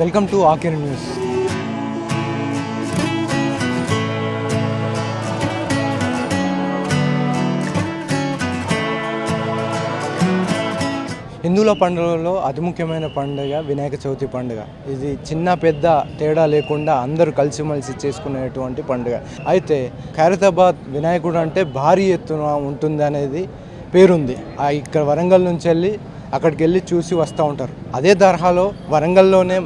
Welcome to ఆకేర్ news. హిందువుల పండుగలలో అతి ముఖ్యమైన పండుగ వినాయక చవితి పండుగ. ఇది చిన్న పెద్ద తేడా లేకుండా అందరూ కలిసిమెలిసి చేసుకునేటువంటి పండుగ. అయితే ఖైరతాబాద్ వినాయకుడు అంటే భారీ ఎత్తున ఉంటుంది అనేది పేరుంది. ఇక్కడ వరంగల్ నుంచి వెళ్ళి అక్కడికి వెళ్ళి చూసి వస్తూ ఉంటారు. అదే తరహాలో వరంగల్లోనే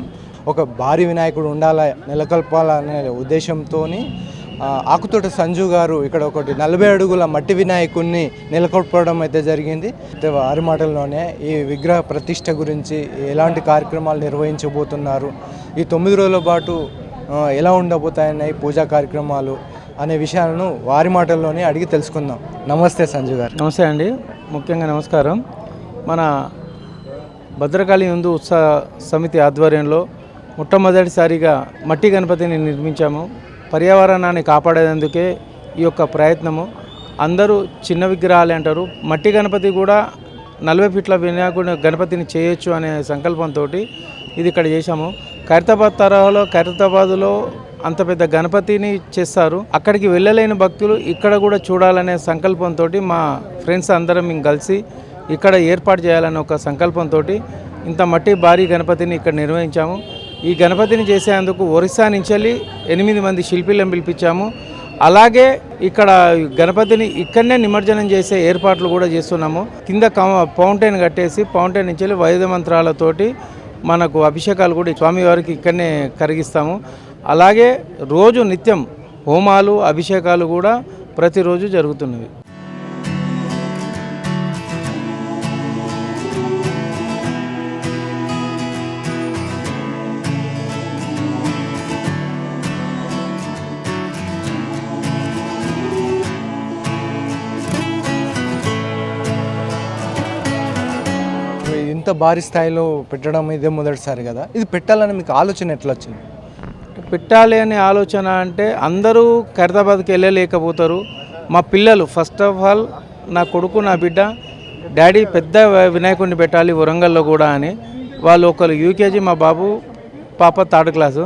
ఒక భారీ వినాయకుడు ఉండాలా నెలకొల్పాలనే ఉద్దేశంతో ఆకుతోట సంజు గారు ఇక్కడ ఒకటి నలభై అడుగుల మట్టి వినాయకుడిని నెలకొల్పడం అయితే జరిగింది. అయితే వారి మాటల్లోనే ఈ విగ్రహ ప్రతిష్ట గురించి ఎలాంటి కార్యక్రమాలు నిర్వహించబోతున్నారు ఈ తొమ్మిది రోజుల పాటు ఎలా ఉండబోతాయన్నాయి పూజా కార్యక్రమాలు అనే విషయాలను వారి మాటల్లోనే అడిగి తెలుసుకుందాం. నమస్తే సంజు గారు. నమస్తే అండి. ముఖ్యంగా నమస్కారం. మన భద్రకాళి హిందూ ఉత్సవ సమితి ఆధ్వర్యంలో మొట్టమొదటిసారిగా మట్టి గణపతిని నిర్మించాము. పర్యావరణాన్ని కాపాడేందుకే ఈ యొక్క ప్రయత్నము. అందరూ చిన్న విగ్రహాలు అంటారు. మట్టి గణపతి కూడా నలభై ఫీట్ల వినాయకుడి గణపతిని చేయొచ్చు అనే సంకల్పంతో ఇది ఇక్కడ చేశాము. ఖైరతాబాద్ తరహాలో ఖైరతాబాదులో అంత పెద్ద గణపతిని చేస్తారు. అక్కడికి వెళ్ళలేని భక్తులు ఇక్కడ కూడా చూడాలనే సంకల్పంతో మా ఫ్రెండ్స్ అందరం మేము కలిసి ఇక్కడ ఏర్పాటు చేయాలనే ఒక సంకల్పంతో ఇంత మట్టి భారీ గణపతిని ఇక్కడ నిర్వహించాము. ఈ గణపతిని చేసేందుకు ఒరిస్సా నుంచి ఎనిమిది మంది శిల్పీలను పిలిపించాము. అలాగే ఇక్కడ గణపతిని ఇక్కడనే నిమజ్జనం చేసే ఏర్పాట్లు కూడా చేస్తున్నాము. కింద ఫౌంటైన్ కట్టేసి ఫౌంటైన్ నుంచి వెళ్ళి వైద్య మంత్రాలతోటి మనకు అభిషేకాలు కూడా స్వామివారికి ఇక్కడనే కరిగిస్తాము. అలాగే రోజు నిత్యం హోమాలు అభిషేకాలు కూడా ప్రతిరోజు జరుగుతున్నవి. ఇంత భారీ స్థాయిలో పెట్టడం ఇదే మొదటిసారి కదా? ఇది పెట్టాలని మీకు ఆలోచన ఎట్లా వచ్చింది? పెట్టాలి అనే ఆలోచన అంటే అందరూ ఖైరతాబాద్కి వెళ్ళలేకపోతారు. మా పిల్లలు ఫస్ట్ ఆఫ్ ఆల్ నా కొడుకు నా బిడ్డ డాడీ పెద్ద వినాయకుడిని పెట్టాలి వరంగల్లో కూడా అని. వాళ్ళు ఒకరు యూకేజీ మా బాబు పాప థర్డ్ క్లాసు.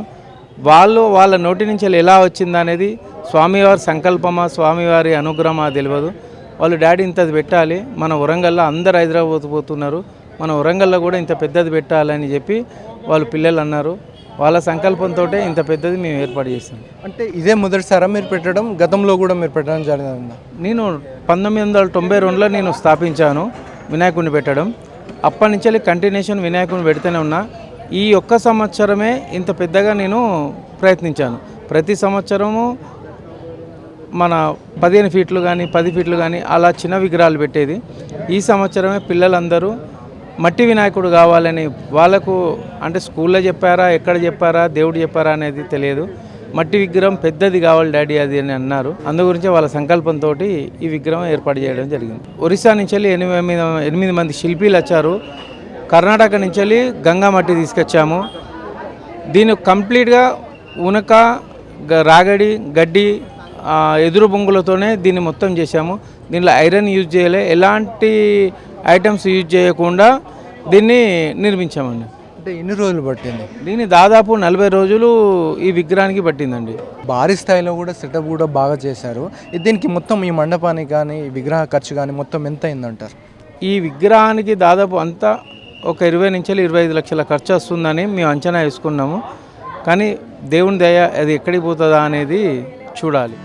వాళ్ళు వాళ్ళ నోటి నుంచి ఎలా వచ్చింది అనేది స్వామివారి సంకల్పమా స్వామివారి అనుగ్రహమా తెలియదు. వాళ్ళు డాడీ ఇంతది పెట్టాలి. మన వరంగల్లో అందరు హైదరాబాద్ పోతున్నారు. మన వరంగల్లో కూడా ఇంత పెద్దది పెట్టాలని చెప్పి వాళ్ళు పిల్లలు అన్నారు. వాళ్ళ సంకల్పంతో ఇంత పెద్దది మేము ఏర్పాటు చేసాం అంటే ఇదే మొదటిసారా మీరు పెట్టడం? గతంలో కూడా మీరు పెట్టడం జరిగిందా? నేను పంతొమ్మిది వందల తొంభై రెండులో నేను స్థాపించాను వినాయకుడిని పెట్టడం. అప్పటి నుంచి కంటిన్యూషన్ వినాయకుడిని పెడుతూనే ఉన్నా. ఈ ఒక్క సంవత్సరమే ఇంత పెద్దగా నేను ప్రయత్నించాను. ప్రతి సంవత్సరము మన పదిహేను ఫీట్లు కానీ పది ఫీట్లు కానీ అలా చిన్న విగ్రహాలు పెట్టేది. ఈ సంవత్సరమే పిల్లలందరూ మట్టి వినాయకుడు కావాలని వాళ్ళకు అంటే స్కూల్లో చెప్పారా ఎక్కడ చెప్పారా దేవుడు చెప్పారా అనేది తెలియదు. మట్టి విగ్రహం పెద్దది కావాలి డాడీ అది అని అన్నారు. అందు గురించి వాళ్ళ సంకల్పంతో ఈ విగ్రహం ఏర్పాటు చేయడం జరిగింది. ఒరిస్సా నుంచి వెళ్ళి ఎనిమిది ఎనిమిది మంది శిల్పీలు వచ్చారు. కర్ణాటక నుంచి వెళ్ళి గంగా మట్టి తీసుకొచ్చాము. దీన్ని కంప్లీట్గా ఉనక గ- రాగడి గడ్డి ఎదురు బొంగులతోనే దీన్ని మొత్తం చేశాము. దీనిలో ఐరన్ యూజ్ చేయలే. ఎలాంటి ఐటమ్స్ యూజ్ చేయకుండా దీన్ని నిర్మించామండి. అంటే ఎన్ని రోజులు పట్టింది? దీన్ని దాదాపు నలభై రోజులు ఈ విగ్రహానికి పట్టిందండి. భారీ స్థాయిలో కూడా సెటప్ కూడా బాగా చేశారు. దీనికి మొత్తం ఈ మండపానికి కానీ ఈ విగ్రహ ఖర్చు కానీ మొత్తం ఎంత అయిందంటారు? ఈ విగ్రహానికి దాదాపు అంతా ఒక ఇరవై నుంచి ఇరవై ఐదు లక్షల ఖర్చు వస్తుందని మేము అంచనా వేసుకున్నాము. కానీ దేవుని దయ అది ఎక్కడికి పోతుందా అనేది చూడాలి.